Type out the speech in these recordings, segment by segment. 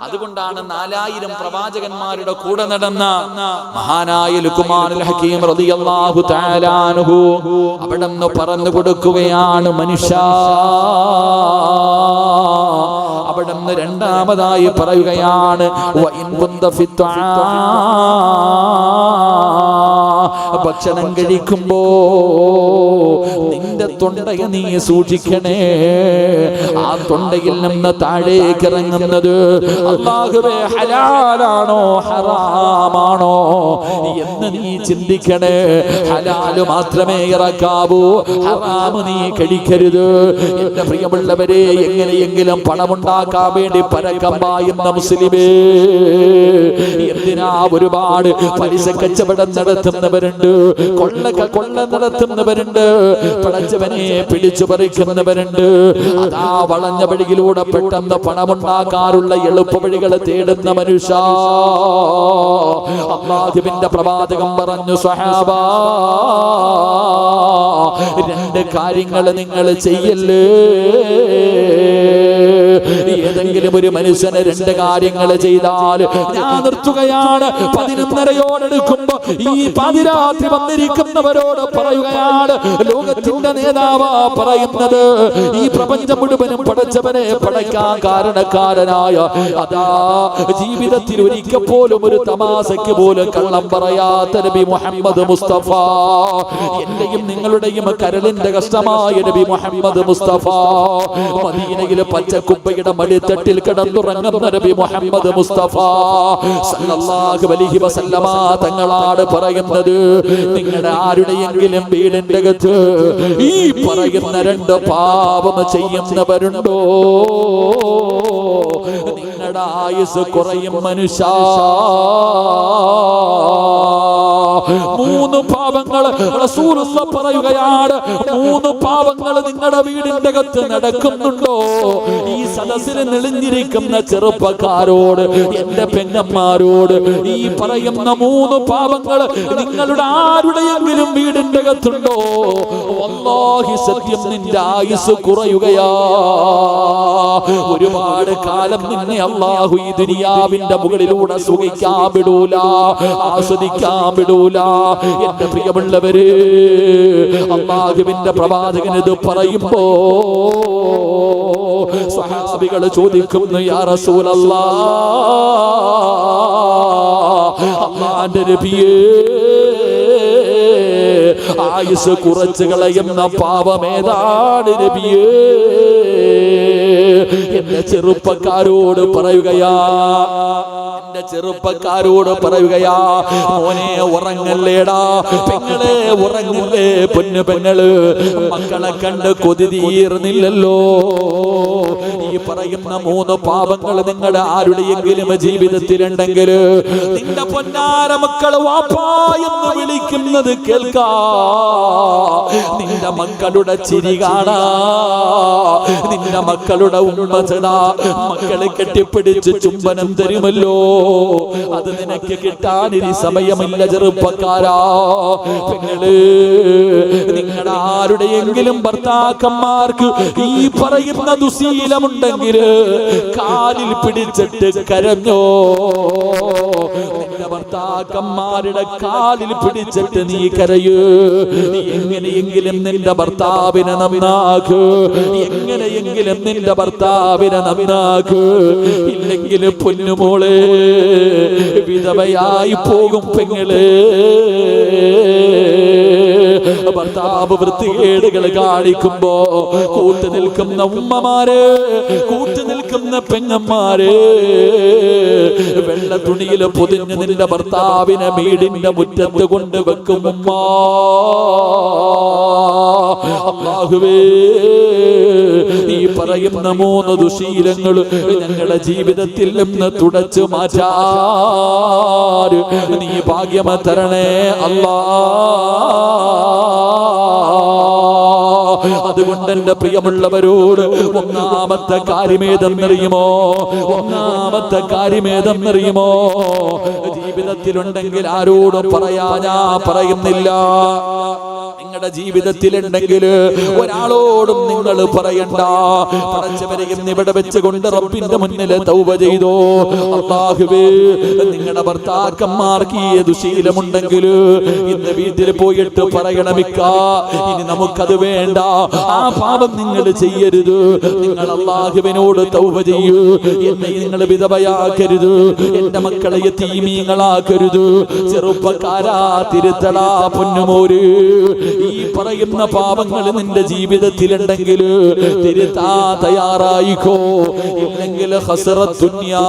അതുകൊണ്ടാണ് നാലായിരം പ്രവാചകന്മാരുടെ കൂടെ നടന്ന മഹാനായ ഹക്കീം റളിയല്ലാഹു തആല അൻഹു. അവിടെന്ന് പറഞ്ഞു കൊടുക്കുകയാണ് മനുഷ്യ. അവിടെന്ന് രണ്ടാമതായി പറയുകയാണ് വ ഇൻ കുന്ത ഭക്ഷണം കഴിക്കുമ്പോ നിന്റെ തൊണ്ടയെ നീ സൂക്ഷിക്കണേ. ആ തൊണ്ടയിൽ നിന്ന് താഴേക്ക് ഇറങ്ങുന്നത് അള്ളാഹുവേ ഹലാലാണോ? ഹറാമാണോ? എന്ന് നീ ചിന്തിക്കണേ. ഹലാൽ മാത്രമേ ഇറക്കാവൂ. ഹറാമ് നീ കഴിക്കരുത്. എന്റെ പ്രിയമുള്ളവരെ എങ്ങനെയെങ്കിലും പണമുണ്ടാക്കാൻ വേണ്ടി പരക്കം പായുന്ന മുസ്ലിമേ എന്തിനാ ഒരുപാട് പലിശ കച്ചവടം നടത്തുന്നവരുണ്ട് കൊള്ള കൊള്ള നടത്തുന്നവരുണ്ട്. പടച്ചവനെ പിടിച്ചു പറിക്കുന്നവരുണ്ട്. അതാ വളഞ്ഞ വഴിയിലൂടെ പെട്ടെന്ന് പണമുണ്ടാക്കാറുള്ള എളുപ്പ വഴികൾ തേടുന്ന മനുഷ്യ. അള്ളാഹുവിന്റെ പ്രവാചകം പറഞ്ഞു സഹാബ രണ്ട് കാര്യങ്ങൾ നിങ്ങൾ ചെയ്യല്ലേ? ഏതെങ്കിലും ഒരു മനുഷ്യന് രണ്ട് കാര്യങ്ങൾ ചെയ്താൽ ഞാൻ നിർത്തുകയാണ്. പതിനൊന്നരയോടെടുക്കുമ്പോ ഈ പാതിരാത്രി വന്നിരിക്കുന്നവരോട് പറയുകയാണ്. ലോകത്തിന്റെ നേതാവ് പറയുന്നത്. ഈ പ്രപഞ്ചം മുഴുവനും പടച്ചവനെ പടയ്ക്കാൻ കാരണക്കാരനായ അതാ ജീവിതത്തിൽ ഒരിക്കൽ പോലും ഒരു തമാശയ്ക്ക് പോലും കള്ളം പറയാത്ത നബി മുഹമ്മദ് മുസ്തഫ. എന്റെയും നിങ്ങളുടെയും കരളിന്റെ കഷ്ടമായ നബി മുഹമ്മദ് മുസ്തഫ. മദീനയിലെ പച്ചക്കുപ്പയുടെ മടിത്തട്ടിൽ കിടന്നുറങ്ങുന്ന നബി മുഹമ്മദ് മുസ്തഫ സല്ലല്ലാഹു അലൈഹി വസല്ലമ തങ്ങളാണ് പറയുന്നത്. നിങ്ങളുടെ ആരുടെയെങ്കിലും വീടിന്റെ അകത്ത് ഈ പറയുന്ന രണ്ട് പാപം ചെയ്യുന്നവരുണ്ടോ? നിങ്ങളുടെ ആയുസ് കുറയും മനുഷ്യ. മൂന്ന് പാപങ്ങൾ റസൂലുള്ള പറയുകയാണ്. മൂന്ന് പാപങ്ങൾ നിങ്ങളുടെ വീടിന്റെ അകത്ത് നടക്കുന്നുണ്ടോ? ഈ സദസ്സിൽ നെളിഞ്ഞിരിക്കുന്ന ചെറുപ്പക്കാരോട് എന്റെ പെങ്ങന്മാരോട് ഈ പറയുന്ന മൂന്ന് പാപങ്ങൾ നിങ്ങളുടെ ആരുടെയെങ്കിലും വീടിന്റെ അകത്തുണ്ടോ? വല്ലാഹി സത്യം നിന്റെ ആയുസ് കുറയുകയാ. ഒരുപാട് കാലം നിന്നെ അള്ളാഹു ഈ ദുനിയാവിന്റെ മുകളിലൂടെ സുഖിക്കാൻ വിടൂല ആസ്വദിക്കാൻ വിടൂല. എന്റെ പ്രിയമുള്ളവര് അള്ളാഹുവിന്റെ പ്രവാചകൻ ഇത് പറയുമ്പോ സഹാബികൾ ചോദിക്കുന്നു യാ റസൂലല്ലാ അള്ളാന്റെ നബിയേ ആയുസ് കുറച്ച് കളയുന്ന പാപമേതാണ് നബിയേ? എന്റെ ചെറുപ്പക്കാരോട് പറയുകയാ. എന്റെ ചെറുപ്പക്കാരോട് പറയുകയാ. മോനെ ഉറങ്ങല്ലേടാ. പെങ്ങളെ ഉറങ്ങല്ലേ പൊന്നു പെങ്ങൾ. മക്കളെ കണ്ട് കൊതി തീർന്നില്ലല്ലോ. പറയുന്ന മൂന്ന് പാപങ്ങൾ നിങ്ങളുടെ ആരുടെയെങ്കിലും ജീവിതത്തിലുണ്ടെങ്കിൽ നിന്റെ പൊന്നാര മക്കൾ വാപ്പാ എന്ന് വിളിക്കുന്നത് കേൾക്കാ. നിന്റെ മക്കളുടെ ചിരി കാണാ. നിന്റെ മക്കളുടെ ഉമ്മച്ചടാ മക്കളെ കെട്ടിപ്പിടിച്ച് ചുംബനം തരുമല്ലോ. അത് നിനക്ക് കിട്ടാൻ ഇനി സമയമില്ല ചെറുപ്പക്കാരാ. പെങ്ങൾ നിങ്ങളുടെ ആരുടെയെങ്കിലും ഭർത്താക്കന്മാർക്ക് ഈ പറയുന്ന ദുശീലമുണ്ടെങ്കിൽ കാലിൽ പിടിച്ചിട്ട് കരഞ്ഞോ? ഭർത്താക്കന്മാരുടെ കാലിൽ പിടിച്ചിട്ട് നീ കരയൂ. നീ എങ്ങനെയെങ്കിലും നിന്റെ ഭർത്താവിനെ നന്നാക്ക്. എങ്ങനെയെങ്കിലും നിന്റെ ഭർത്താവിനെ നന്നാക്ക്. ഇല്ലെങ്കിൽ പൊന്നുമോളെ വിധവയായി പോകും പെങ്ങളെ. ഭർത്താവ് വൃത്തികേടുകൾ കാണിക്കുമ്പോ കൂട്ടു നിൽക്കുന്ന ഉമ്മമാര് കൂട്ടു നിൽക്കുന്ന പെങ്ങന്മാര് വെള്ള തുണിയിൽ പൊതിഞ്ഞ് നിന്റെ ഭർത്താവിനെ വീടിന്റെ മുറ്റത്ത് കൊണ്ട് വെക്കും അള്ളാഹുവേ ഈ പറയുന്ന മൂന്ന് ദുശീലങ്ങൾ ഞങ്ങളുടെ ജീവിതത്തിൽ നിന്ന് തുടച്ചു മാറ്റാറ് നീ ഭാഗ്യമ തരണേ അല്ലാ അതുകൊണ്ട് എന്റെ പ്രിയമുള്ളവരോട് ഒന്നാമത്തെ കാര്യമേതെന്നറിയുമോ? ഒന്നാമത്തെ കാര്യമേതെന്നറിയുമോ? ജീവിതത്തിലുണ്ടെങ്കിൽ ആരോടും പറയാനാ പറയുന്നില്ല. നിങ്ങളുടെ ജീവിതത്തിലുണ്ടെങ്കിൽ ഒരാളോടും നിങ്ങൾ പറയണ്ട. പടച്ചവരെ ഇന്ന് ഇവിടെ വെച്ചുകൊണ്ട് റബ്ബിന്റെ മുന്നിൽ തൗബ ചെയ്തോ. അള്ളാഹുവേ നിങ്ങളുടെ ഭർത്താക്കന്മാർക്ക് ഈ ദുശീലമുണ്ടെങ്കിൽ ഇന്ന് വീട്ടിൽ പോയിട്ട് പറയണമിക്ക ഇനി നമുക്കത് വേണ്ട. ആ പാപം നിങ്ങൾ ചെയ്യരുത്. നിങ്ങൾ അള്ളാഹുവിനോട് തൗബ ചെയ്യൂ. എന്നെ നിങ്ങൾ വിധവയാക്കരുത്. എന്റെ മക്കളെ തീമീങ്ങളാക്കരുത്. ചെറുപ്പക്കാരാ തിരുത്തടാ പൊന്നുമോര്. ഈ പറയുന്ന പാപങ്ങൾ നിന്റെ ജീവിതത്തിലുണ്ടെങ്കിൽ തിരുത്താ തയ്യാറായിക്കോ. ഇല്ലെങ്കിൽ ഹസറത്ത് ദുനിയാ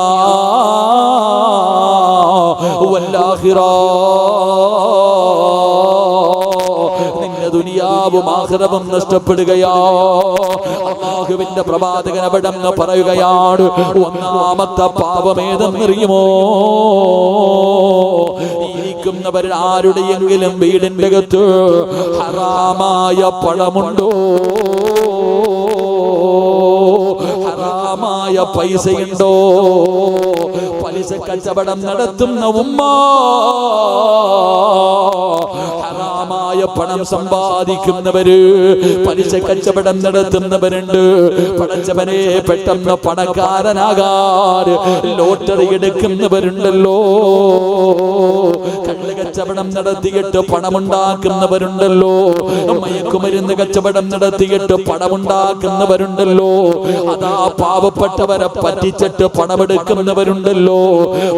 വല്ലാഹിറ. ദുനിയാവും ആഹ്റവും പ്രവാചകൻ അവിടെ പറയുകയാണ് ഒന്നാമത്തെ പാപമേതെന്നറിയുമോ ഇരിക്കുന്നവർ ആരുടെയെങ്കിലും വീടിന്റെ അകത്ത് ഹറാമായ പണമുണ്ടോ? ഹറാമായ പൈസയുണ്ടോ? പലിശ കച്ചവടം നടത്തുന്ന ഉമ്മ പണം സമ്പാദിക്കുന്നവര് പലിശ കച്ചവടം നടത്തുന്നവരുണ്ട്. പടച്ചവനെ പെട്ടെന്ന് പണക്കാരനാകാൻ ലോട്ടറി എടുക്കുന്നവരുണ്ടല്ലോ. കള്ള് കച്ചവടം നടത്തിയിട്ട് പണമുണ്ടാക്കുന്നവരുണ്ടല്ലോ. മയക്കുമരുന്ന് കച്ചവടം നടത്തിയിട്ട് പണമുണ്ടാക്കുന്നവരുണ്ടല്ലോ. അതാ പാവപ്പെട്ടവരെ പറ്റിച്ചിട്ട് പണമെടുക്കുന്നവരുണ്ടല്ലോ.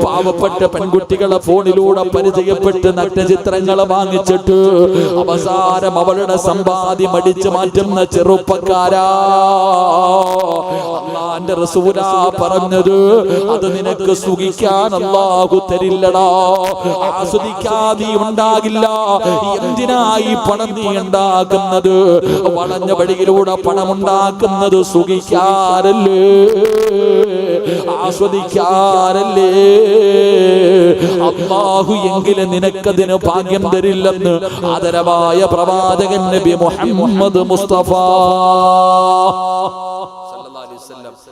പാവപ്പെട്ട പെൺകുട്ടികളെ ഫോണിലൂടെ പരിചയപ്പെട്ട് നഗ്നചിത്രങ്ങളെ വാങ്ങിച്ചിട്ട് അവസാനം അവളുടെ സമ്പാദ്യം അടിച്ചു മാറ്റുന്ന ചെറുപ്പക്കാരാ. അള്ളാന്റെ റസൂലാ പറഞ്ഞത് അത് നിനക്ക് സുഖിക്കാൻ അള്ളാഹു തരില്ലടാ. ആസ്വദിക്കാൻ നീ ഉണ്ടാകില്ല എന്തിനായി പണം നീ ഉണ്ടാക്കുന്നത്? വളഞ്ഞ വഴിയിലൂടെ പണം ഉണ്ടാക്കുന്നത് സുഖിക്കാറല്ലേ ആസ്വദിക്കാറല്ലേ? അള്ളാഹു എങ്കിലും നിനക്കതിന് ഭാഗ്യം തരില്ലെന്ന് ആദരവായ പ്രവാചകൻ നബി മുഹമ്മദ് മുസ്തഫ.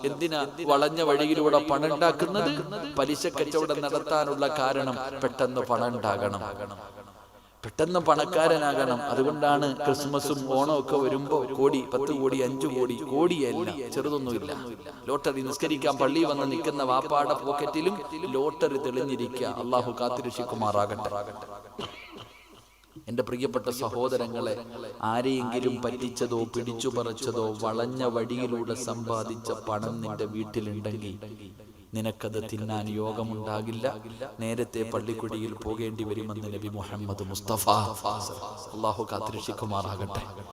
എന്തിനാ വളഞ്ഞ വഴിയിലൂടെ പണം ഉണ്ടാക്കുന്നത് പലിശ കച്ചവടം നടത്താനുള്ള കാരണം പെട്ടെന്ന് പണം ഉണ്ടാകണം പെട്ടെന്ന് പണക്കാരനാകണം. അതുകൊണ്ടാണ് ക്രിസ്മസും ഓണവും ഒക്കെ വരുമ്പോ കോടി പത്ത് കോടി അഞ്ചു കോടി കോടിയല്ല ചെറുതൊന്നുമില്ല. ലോട്ടറി നിസ്കരിക്കാൻ പള്ളി വന്ന് നിൽക്കുന്ന വാപ്പാടെ പോക്കറ്റിലും ലോട്ടറി തെളിഞ്ഞിരിക്കുക. അള്ളാഹു കാത്തിരക്ഷിക്കുമാറാകട്ടെ. എന്റെ പ്രിയപ്പെട്ട സഹോദരങ്ങളെ ആരെയെങ്കിലും പറ്റിച്ചതോ പിടിച്ചു പറിച്ചതോ വളഞ്ഞ വഴിയിലൂടെ സമ്പാദിച്ച പണം നിന്റെ വീട്ടിലുണ്ടെങ്കിൽ നിനക്കത് തിന്നാൻ യോഗമുണ്ടാകില്ല. നേരത്തെ പള്ളിക്കുടിയിൽ പോകേണ്ടി വരുമെന്ന് നബി മുഹമ്മദ് മുസ്തഫ. അള്ളാഹു കാത്തിരക്ഷിക്കുമാറാകട്ടെ.